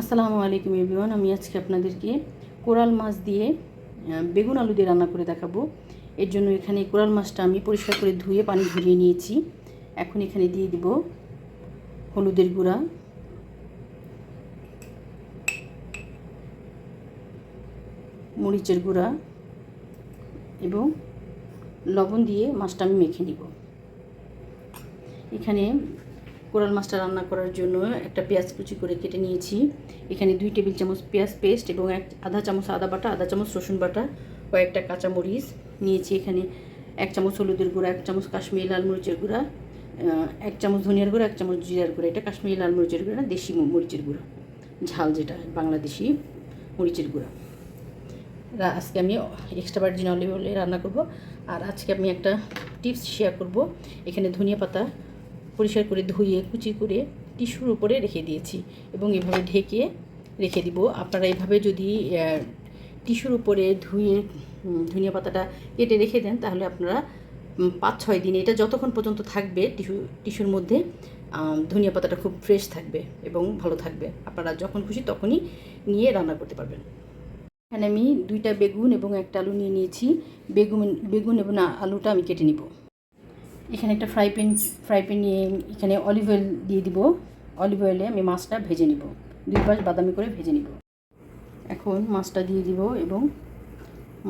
আসসালামু আলাইকুম এভরিওয়ান, আমি আজকে আপনাদেরকে কোরাল মাছ দিয়ে বেগুন আলু দিয়ে রান্না করে দেখাবো। এর জন্য এখানে কোরাল মাছটা আমি পরিষ্কার করে ধুয়ে পানি ঝরিয়ে নিয়েছি। এখন এখানে দিয়ে দিব হলুদের গুঁড়া। মরিচের গুঁড়া এবং লবণ দিয়ে মাছটা আমি মেখে নিব। এখানে কোরাল মাছটা রান্না করার জন্য একটা পেঁয়াজ কুচি করে কেটে নিয়েছি। এখানে দুই টেবিল চামচ পেঁয়াজ পেস্ট এবং এক আধা চামচ আদা বাটা, আধা চামচ রসুন বাটা, কয়েকটা কাঁচা মরিচ নিয়েছি এখানে। এক চামচ হলুদের গুঁড়া, এক চামচ কাশ্মীরি লাল মরিচের গুঁড়া এক চামচ ধনিয়ার গুঁড়া, এক চামচ জিরার গুঁড়া। এটা কাশ্মীরি লাল মরিচের গুঁড়া দেশি মরিচের গুঁড়া। ঝাল যেটা, বাংলাদেশি মরিচের গুঁড়া। আজকে আমি এক্সট্রা ভার্জিন অলিভ অয়েলে রান্না করব। আর আজকে আমি একটা টিপস শেয়ার করব। এখানে ধনিয়া পাতা পরিষ্কার করে ধুয়ে, কুচি করে টিস্যুর উপরে রেখে দিয়েছি এবং এভাবে ঢেকে রেখে দিব। আপনারা এভাবে যদি টিস্যুর উপরে ধুয়ে ধনিয়া পাতাটা কেটে রেখে দেন, তাহলে আপনারা পাঁচ ছয় দিন, এটা যতক্ষণ পর্যন্ত থাকবে টিস্যু, টিস্যুর মধ্যে ধনিয়া পাতাটা খুব ফ্রেশ থাকবে এবং ভালো থাকবে। আপনারা যখন খুশি তখনই নিয়ে রান্না করতে পারবেন। এখানে আমি দুইটা বেগুন এবং একটা আলু নিয়ে নিয়েছি। বেগুন বেগুন এবং আলুটা আমি কেটে নিব। এখানে একটা ফ্রাই প্যান ফ্রাই প্যান নিয়ে এখানে অলিভ অয়েল দিয়ে দিব। অলিভ অয়েলে আমি মাছটা ভেজে নিব। দুই পাশ বাদামি করে ভেজে নিব। এখন মাছটা দিয়ে দিব এবং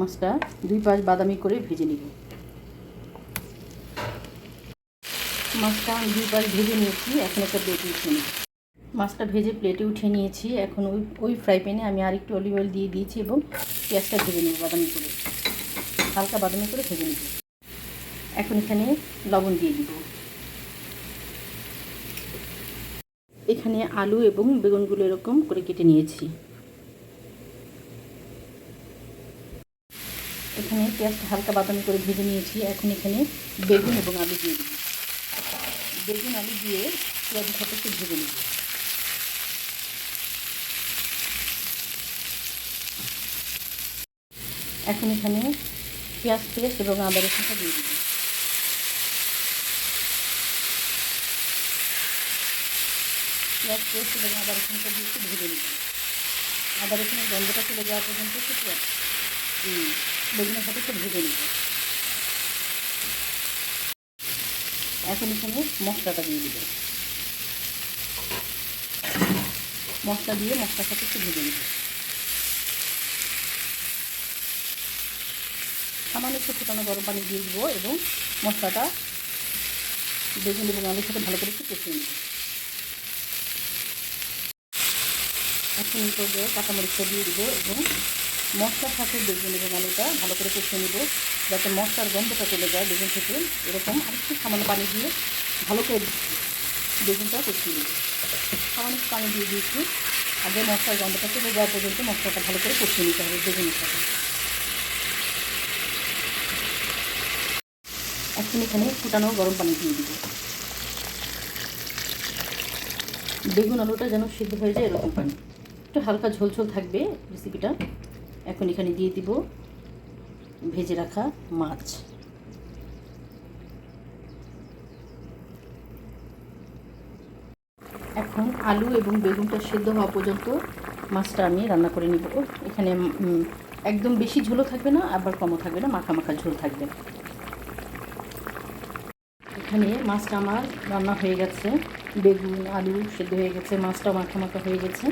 মাছটা দুই পাশ বাদামি করে ভেজে নিব। মাছটা আমি দুই পাশ ভেজে নিয়েছি, এখন একটা প্লেটে উঠিয়ে নিব। মাছটা ভেজে প্লেটে উঠিয়ে নিয়েছি, এখন ওই ওই ফ্রাই প্যানে আমি আরেকটু অলিভ অয়েল দিয়ে দিয়েছি এবং পেঁয়াজটা ভেজে নেব বাদামি করে। হালকা বাদামি করে ভেজে নেব। এখন এখানে লবণ দিয়ে দিব। এখানে আলু এবং বেগুনগুলো এরকম করে কেটে নিয়েছি। এখানে পেঁয়াজটা হালকা বাদামি করে ভেজে নিয়েছি। এখন এখানে বেগুন এবং আলু দিয়ে দিব। বেগুন, আলু দিয়ে পেঁয়াজ একটু ভেজে নেব। এখন এখানে পেঁয়াজ পেস্ট এবং আদা রসুনটা দিয়ে দিব। পেঁয়াজ পেস্ট এবং আদা রসুনটা দিয়ে একটু ভেজে নিব আদা রসুনের গন্ধটা চলে যাওয়া পর্যন্ত একটু বেগুনের সাথে একটু ভেজে নিব এখন এখানে মশলাটা দিয়ে দিব মশলা দিয়ে মশলার সাথে একটু ভেজে নিব সামান্য একটু ফুটানো গরম পানি দিয়ে দেবো এবং মশলাটা বেগুন এবং আলুর সাথে ভালো করে একটু কষিয়ে নিব এখন এই পর্যায়ে কাঁচামরিচটা দিয়ে দিব এবং মশলার সাথে বেগুন এবং আলুটা ভালো করে কষিয়ে নিব যাতে মশলার গন্ধটা চলে যায় বেগুন থেকে। এরকম আরেকটু সামান্য পানি দিয়ে ভালো করে বেগুনটা কষিয়ে নিব। সামান্য একটু পানি দিয়ে দিয়েছি। আগে মশলার গন্ধটা চলে যাওয়া পর্যন্ত মশলাটা ভালো করে কষিয়ে নিতে হবে বেগুনের সাথে। এখন এখানে ফুটানো গরম পানি দিয়ে দিব। বেগুন আলুটা যেন সিদ্ধ হয়ে যায় এরকম পানি। একটু হালকা ঝোলঝোল থাকবে রেসিপিটা এখন এখানে দিয়ে দিব ভেজে রাখা মাছ। এখন আলু এবং বেগুনটা সেদ্ধ হওয়া পর্যন্ত মাছটা আমি রান্না করে নিব। এখানে একদম বেশি ঝোলও থাকবে না, আবার কমও থাকবে না, মাখা মাখা ঝোল থাকবে। এখানে মাছটা আমার রান্না হয়ে গেছে। বেগুন, আলু সেদ্ধ হয়ে গেছে মাছটা মাখা মাখা হয়ে গেছে।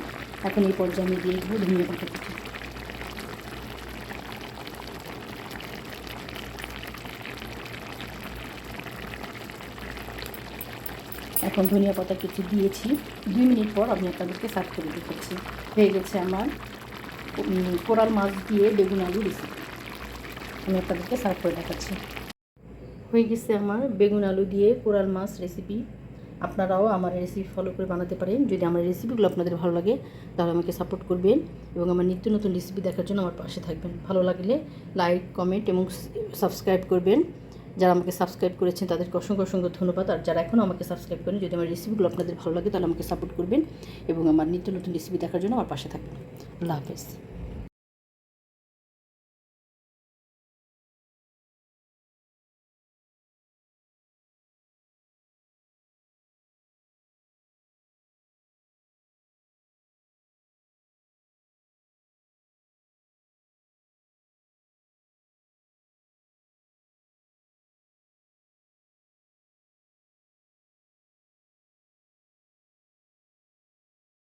এখন এই পর্যায়ে আমি দিয়ে দেবো ধনিয়া পাতা কুচি। এখন ধনিয়া পাতা কুচি দিয়েছি। দুই মিনিট পর আমি আপনাদেরকে সার্ভ করে দেখাচ্ছি। হয়ে গেছে আমার কোরাল মাছ দিয়ে বেগুন, আলু রেসিপি আমি আপনাদেরকে সার্ভ করে দেখাচ্ছি। হয়ে গেছে আমার বেগুন, আলু দিয়ে কোরাল মাছ রেসিপি আপনারাও আমার রেসিপি ফলো করে বানাতে পারেন। যদি আমার রেসিপিগুলো আপনাদের ভালো লাগে, তাহলে আমাকে সাপোর্ট করবেন এবং আমার নিত্য নতুন রেসিপি দেখার জন্য আমার পাশে থাকবেন। ভালো লাগলে লাইক কমেন্ট এবং সাবস্ক্রাইব করবেন। যারা আমাকে সাবস্ক্রাইব করেছেন, তাদেরকে অসংখ্য অসংখ্য ধন্যবাদ। আর যারা এখনও আমাকে সাবস্ক্রাইব করেন যদি আমার রেসিপিগুলো আপনাদের ভালো লাগে, তাহলে আমাকে সাপোর্ট করবেন এবং আমার নিত্য নতুন রেসিপি দেখার জন্য আমার পাশে থাকবেন। আল্লাহ হাফেজ।